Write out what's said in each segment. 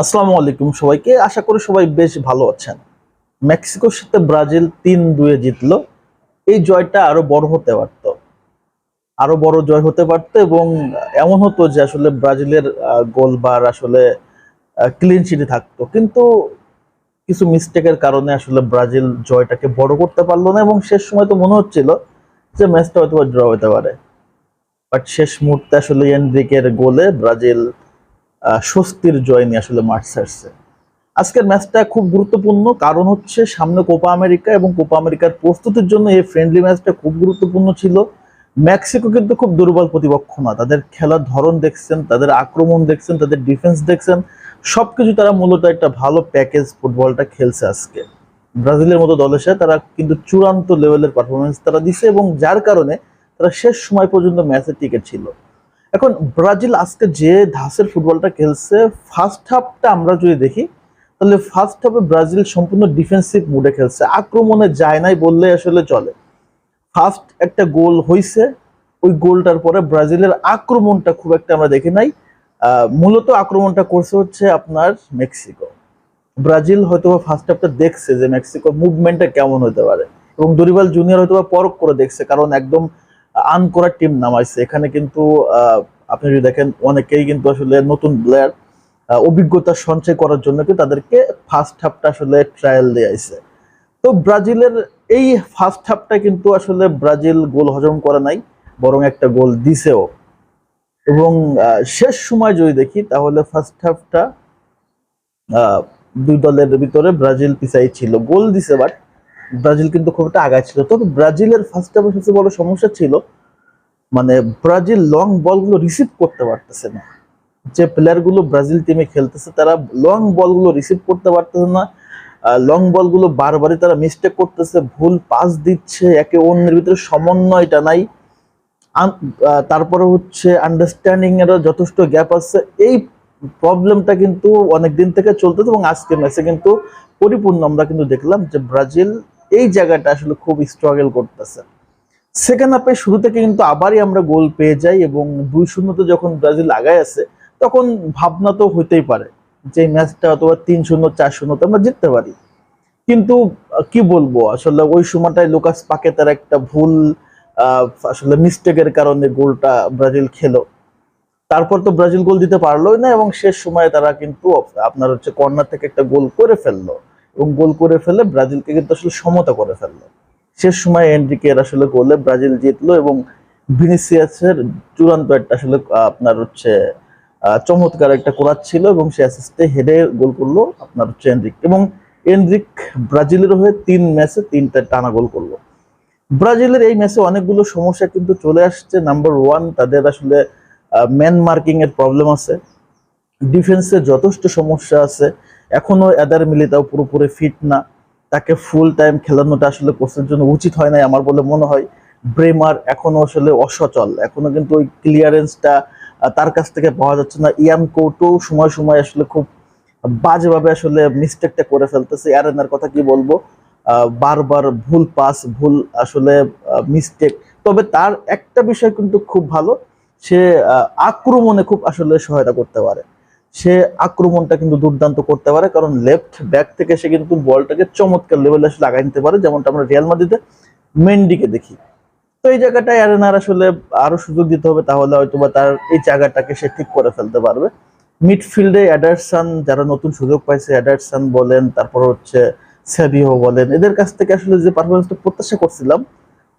আসসালামু আলাইকুম সবাইকে। আশা করি সবাই বেশ ভালো আছেন। মেক্সিকোর সাথে ব্রাজিল তিন দুয়ে জিতলো। এই জয়টা আরও বড় হতে পারত। আরও বড় জয় হতে পারতো এবং এমন হতো যে আসলে ব্রাজিলের গোল বার আসলে ক্লিন শিটে থাকতো। কিন্তু কিছু মিস্টেকের কারণে আসলে ব্রাজিল জয়টাকে বড় করতে পারল না এবং শেষ সময় তো মনে হচ্ছিল যে ম্যাচটা হয়তো ড্র হতে পারে। বাট শেষ মুহূর্তে আসলে এনরিকের গোলে ব্রাজিল স্বস্তির জয় নিয়ে আসলে মাঠ ছাড়ছে। আজকের ম্যাচটা খুব গুরুত্বপূর্ণ, কারণ হচ্ছে সামনে কোপা আমেরিকা এবং কোপা আমেরিকার প্রস্তুতির জন্য এই ফ্রেন্ডলি ম্যাচটা খুব গুরুত্বপূর্ণ ছিল। মেক্সিকো কিন্তু খুব দুর্বল প্রতিপক্ষ না, তাদের খেলার ধরন দেখছেন, তাদের আক্রমণ দেখছেন, তাদের ডিফেন্স দেখছেন, সবকিছু তারা মূলত একটা ভালো প্যাকেজ ফুটবলটা খেলছে আজকে। ব্রাজিলের মতো দলের সাথে তারা কিন্তু চূড়ান্ত লেভেলের পারফরমেন্স তারা দিছে এবং যার কারণে তারা শেষ সময় পর্যন্ত ম্যাচে টিকে ছিল। এখন ব্রাজিল আজকে যে ধাসের ফুটবলটা খেলছে ফার্স্ট হাফটা আমরা যদি দেখি, তাহলে ফার্স্ট হাফে ব্রাজিল সম্পূর্ণ ডিফেন্সিভ মুডে খেলছে। আক্রমণে যায় নাই বললে আসলে চলে। ফার্স্ট একটা গোল হইছে, ওই গোলটার পরে ব্রাজিলের আক্রমণটা খুব একটা আমরা দেখি নাই। মূলত আক্রমণটা করছে হচ্ছে আপনার মেক্সিকো। ব্রাজিল হয়তো ফার্স্ট হাফটা দেখছে যে মেক্সিকোর মুভমেন্টটা কেমন হতে পারে এবং দরিবাল জুনিয়র হয়তো বা পরখ করে দেখছে, কারণ একদম করা টিম নামাইছে। এখানে কিন্তু আপনি যদি দেখেন, অনেকেই কিন্তু আসলে নতুন প্লেয়ার অভিজ্ঞতা সঞ্চয় করার জন্য কিন্তু তাদেরকে ফার্স্ট হাফটা আসলে ট্রায়াল দিয়েছে তো ব্রাজিলের এই ফার্স্ট হাফটা কিন্তু আসলে ব্রাজিল গোল হজম করে নাই, বরং একটা গোল দিছেও। এবং শেষ সময় যদি দেখি, তাহলে ফার্স্ট হাফটা দুই দলের ভিতরে ব্রাজিল পিছাই ছিল। গোল দিছে বাট ব্রাজিল কিন্তু খুব একটা আগায় ছিল। তবে ব্রাজিলের ফার্স্ট হাফে সবচেয়ে বড় সমস্যা ছিল মানে ব্রাজিল লং বলগুলো রিসিভ করতে পারতেছে না। যে প্লেয়ারগুলো ব্রাজিল টিমে খেলতেছে, তারা লং বলগুলো রিসিভ করতে পারতেছে না। লং বলগুলো বারবারই তারা মিস্টেক করতেছে, ভুল পাস দিচ্ছে, একে অন্যের ভিতরে সমন্বয়টা নাই। তারপরে হচ্ছে আন্ডারস্ট্যান্ডিং এরও যথেষ্ট গ্যাপ আছে। এই প্রবলেমটা কিন্তু অনেক দিন থেকে চলতেছে এবং আজকে ম্যাচে কিন্তু পরিপূর্ণ আমরা কিন্তু দেখলাম যে ব্রাজিল এই জায়গাটা আসলে খুব স্ট্রাগল করতেছে। সেকেন্ড হাফে শুরু থেকে কিন্তু আবারই আমরা গোল পেয়ে যাই এবং দুই শূন্যতে যখন ব্রাজিল আগায় আছে, তখন ভাবনা তো হইতেই পারে যে ম্যাচটা অথবা তিন শূন্য, চার শূন্যতে আমরা জিততে পারি। কিন্তু কি বলব? আসলে ওই সময়টায় লুকাস পাকেতার একটা ভুল আসলে মিস্টেকের কারণে গোলটা ব্রাজিল খেলো। তারপর তো ব্রাজিল গোল দিতে পারলোই না এবং শেষ সময়ে তারা কিন্তু, আপনার হচ্ছে কর্নার থেকে একটা গোল করে ফেলল। এবং গোল করে ফেলে ব্রাজিলকে কিন্তু আসলে সমতা করে ফেলল। শেষ সময় এনরিকের আসলে গোলে ব্রাজিল জিতলো এবং ভিনিসিয়াসের চূড়ান্ত একটা আসলে আপনার হচ্ছে চমৎকার একটা করার ছিল এবং সে অ্যাসিস্টে হেডে গোল করল আপনার হচ্ছে এনরিক। এবং এনরিক ব্রাজিলের হয়ে তিন ম্যাচে তিনটা টানা গোল করল। ব্রাজিলের এই ম্যাচে অনেকগুলো সমস্যা কিন্তু চলে আসছে। নাম্বার ওয়ান, তাদের আসলে ম্যান মার্কিং এর প্রবলেম আছে। ডিফেন্সে যথেষ্ট সমস্যা আছে। এখনও এদার মিলিতাও পুরোপুরি ফিট না। তাকে ফুল টাইম খেলানোটা আসলে কোচের জন্য উচিত হয় নাই আমার বলে মনে হয়। ব্রেমার এখনও আসলে অসচল। এখনও কিন্তু ওই ক্লিয়ারেন্সটা তার কাছ থেকে পাওয়া যাচ্ছে না। ইয়ান কোর্টও সময় সময় আসলে খুব বাজেভাবে আসলে মিস্টেকটা করে ফেলতেছে। অ্যারেনার কথা কি বলব? বারবার ভুল পাস ভুল আসলে মিস্টেক তবে তার একটা বিষয় কিন্তু খুব ভালো, সে আক্রমণে খুব আসলে সহায়তা করতে পারে। সে আক্রমণটা কিন্তু দুর্দান্ত করতে পারে, কারণ লেফট ব্যাক থেকে সে কিন্তু বলটাকে চমৎকার লেভেলে আসলে লাগাই নিতে পারে, যেমনটা আমরা রিয়াল মাদ্রিদে মেন্ডিকে দেখি। তো এই জায়গাটায় অ্যারেনার আসলে আরও সুযোগ দিতে হবে, তাহলে হয়তো বা তার এই জায়গাটাকে সে ঠিক করে ফেলতে পারবে। মিডফিল্ডে অ্যাডারসান যারা নতুন সুযোগ পাইছে অ্যাডারসান বলেন, তারপর হচ্ছে সেভিও বলেন, এদের কাছ থেকে আসলে যে পারফরমেন্সটা প্রত্যাশা করছিলাম,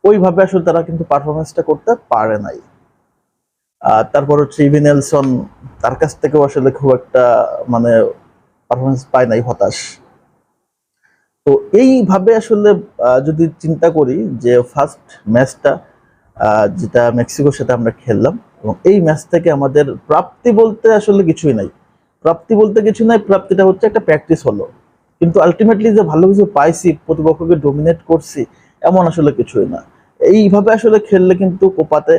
ওইভাবে আসলে তারা কিন্তু পারফরমেন্সটা করতে পারে নাই। তারপর হচ্ছে ইভিনেলসন তার কাছ থেকেও আসলে খুব একটা মানে পারফরমেন্স পায় নাই হতাশ। তো এইভাবে আসলে যদি চিন্তা করি যে ফার্স্ট ম্যাচটা যেটা মেক্সিকোর সাথে আমরা খেললাম, এবং এই ম্যাচ থেকে আমাদের প্রাপ্তি বলতে আসলে কিছুই নাই। প্রাপ্তি বলতে কিছু নাই, প্রাপ্তিটা হচ্ছে একটা প্র্যাকটিস হলো। কিন্তু আলটিমেটলি যে ভালো কিছু পাইছি, প্রতিপক্ষকে ডোমিনেট করছি, এমন আসলে কিছুই না। এইভাবে আসলে খেললে কিন্তু কোপাতে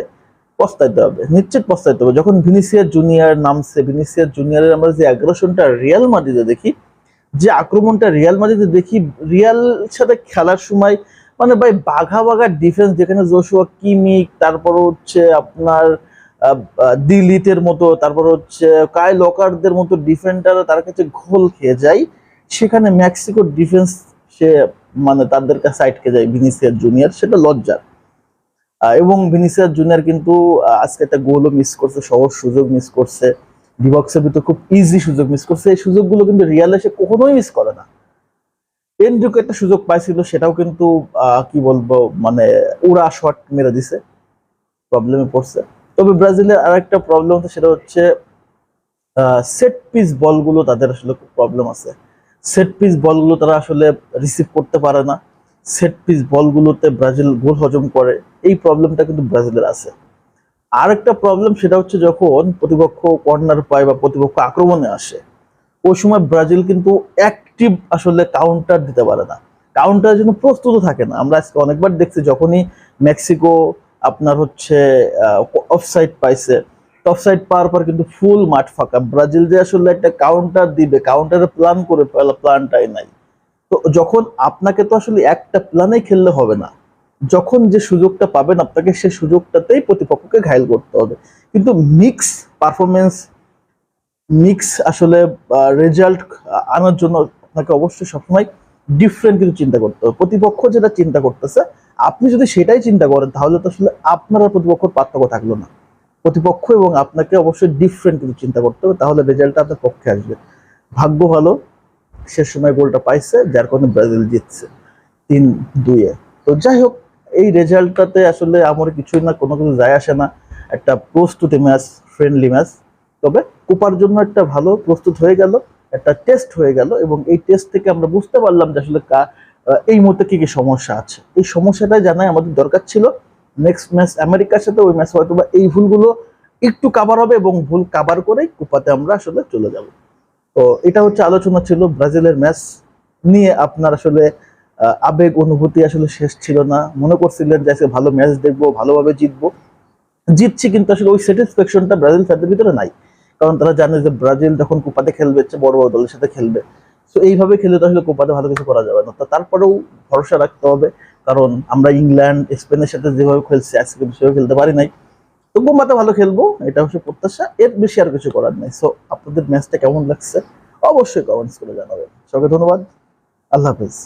পস্তাইতে হবে, নিশ্চিত পস্তাইতে হবে। যখন ভিনিসিয়ার জুনিয়র নামছে ভিনিসিয়ার জুনিয়রের আমরা যে অ্যাগ্রেশনটা রিয়াল মাদ্রিদে দেখি, যে আক্রমণটা রিয়াল মাদ্রিদে দেখি, রিয়াল সাথে খেলার সময় মানে ভাই বাঘা বাঘা ডিফেন্স যেখানে জোশুয়া, কিমিক, তারপর হচ্ছে আপনার দিলিতের মতো, তারপর হচ্ছে কায় লকারদের মতো ডিফেন্ডার তার কাছে ঘোল খেয়ে যায়। সেখানে মেক্সিকোর ডিফেন্স সে মানে তাদের কাছে সাইডকে যায় ভিনিসিয়ার জুনিয়র, সেটা লজ্জার। এবং ভিনিসিয়াস জুনিয়র কিন্তু আজকে একটা গোলও মিস করছে, সহজ সুযোগ মিস করছে। ডিবক্সের ভিতর খুব ইজি সুযোগ মিস করছে। এই সুযোগগুলো কিন্তু রিয়াল সে কখনোই মিস করে না। এনড্রুকে একটা সুযোগ পাইছিল, সেটাও কিন্তু কি বলব মানে উড়া শট মেরে দিছে। প্রবলেমে পড়ছে। তবে ব্রাজিলের আরেকটা প্রবলেম হচ্ছে সেটা হচ্ছে সেট পিস বলগুলো তাদের আসলে খুব প্রবলেম আছে। সেট পিস বলগুলো তারা আসলে রিসিভ করতে পারে না। সেট পিস বলগুলোতে ব্রাজিল গোল হজম করে, এই প্রবলেমটা কিন্তু ব্রাজিলের আছে। আর একটা প্রবলেম সেটা হচ্ছে যখন প্রতিপক্ষ কর্নার পায় বা প্রতিপক্ষ আক্রমণে আসে, ওই সময় ব্রাজিল কিন্তু অ্যাক্টিভ আসলে কাউন্টার দিতে পারে না। কাউন্টারের জন্য প্রস্তুত থাকে না। আমরা আজকে অনেকবার দেখছি যখনই মেক্সিকো আপনার হচ্ছে অফসাইড পাইছে অফসাইড পাওয়ার পর কিন্তু ফুল মাঠ ফাঁকা। ব্রাজিল যে আসলে একটা কাউন্টার দিবে কাউন্টারে প্ল্যান করে প্ল্যানটাই নাই। তো যখন আপনাকে তো আসলে একটা প্ল্যানেই খেললে হবে না, যখন যে সুযোগটা পাবেন আপনাকে সেই সুযোগটাতেই প্রতিপক্ষকে ঘায়ল করতে হবে। কিন্তু মিক্স পারফরমেন্স মিক্স আসলে রেজাল্ট আনার জন্য আপনাকে অবশ্যই সবসময় ডিফারেন্ট কিছু চিন্তা করতে হবে। প্রতিপক্ষ যেটা চিন্তা করতেছে, আপনি যদি সেটাই চিন্তা করেন, তাহলে তো আসলে আপনার প্রতিপক্ষর পার্থক্য থাকল না। প্রতিপক্ষ এবং আপনাকে অবশ্যই ডিফারেন্ট কিছু চিন্তা করতে হবে, তাহলে রেজাল্টটা আপনার পক্ষে আসবে। ভাগ্য ভালো শেষ সময় গোলটা পাইছে, যার কারণে ব্রাজিল জিতছে তিন দুইয়ে। তো যাই হোক, এই রেজাল্টটাতে আসলে আমার কিছুই না, কোনো কিছু যায় আসে না। একটা প্রস্তুতি ম্যাচ ফ্রেন্ডলি ম্যাচ। তবে কোপার জন্য একটা ভালো প্রস্তুত হয়ে গেল, একটা টেস্ট হয়ে গেল এবং এই টেস্ট থেকে আমরা বুঝতে পারলাম যে আসলে কা- এই মুহূর্তে কি কি সমস্যা আছে। এই সমস্যাটাই জানাই আমাদের দরকার ছিল। নেক্সট ম্যাচ আমেরিকার সাথে, ওই ম্যাচ হয়তো বা এই ভুলগুলো একটু কাভার হবে এবং ভুল কাভার করেই কোপাতে আমরা আসলে চলে যাব। তো এটা হচ্ছে আলোচনা ছিল ব্রাজিলের ম্যাচ নিয়ে আপনার আসলে আবেগ, অনুভূতি আসলে শেষ ছিল না। মনে করছিলেন যে আজকে ভালো ম্যাচ দেখব, ভালোভাবে জিতবো। জিতছি কিন্তু আসলে ওই স্যাটিসফ্যাকশনটা ব্রাজিল ফ্যানদের ভিতরে নাই। কারণ তারা জানে যে ব্রাজিল যখন কোপাতে খেলবে বড় বড় দলের সাথে খেলবে। তো এইভাবে খেলে তো আসলে কোপাতে ভালো কিছু করা যাবে না। তারপরেও ভরসা রাখতে হবে। কারণ আমরা ইংল্যান্ড, স্পেনের সাথে যেভাবে খেলছি, আজকে সেভাবে খেলতে পারি নাই। তো মাথা ভালো খেলব, এটা হচ্ছে প্রত্যাশা, এর বেশি আর কিছু করার নেই। সো আপনাদের ম্যাচটা কেমন লাগছে? অবশ্যই কমেন্টস করে জানাবেন। সবাইকে ধন্যবাদ। আল্লাহ হাফেজ।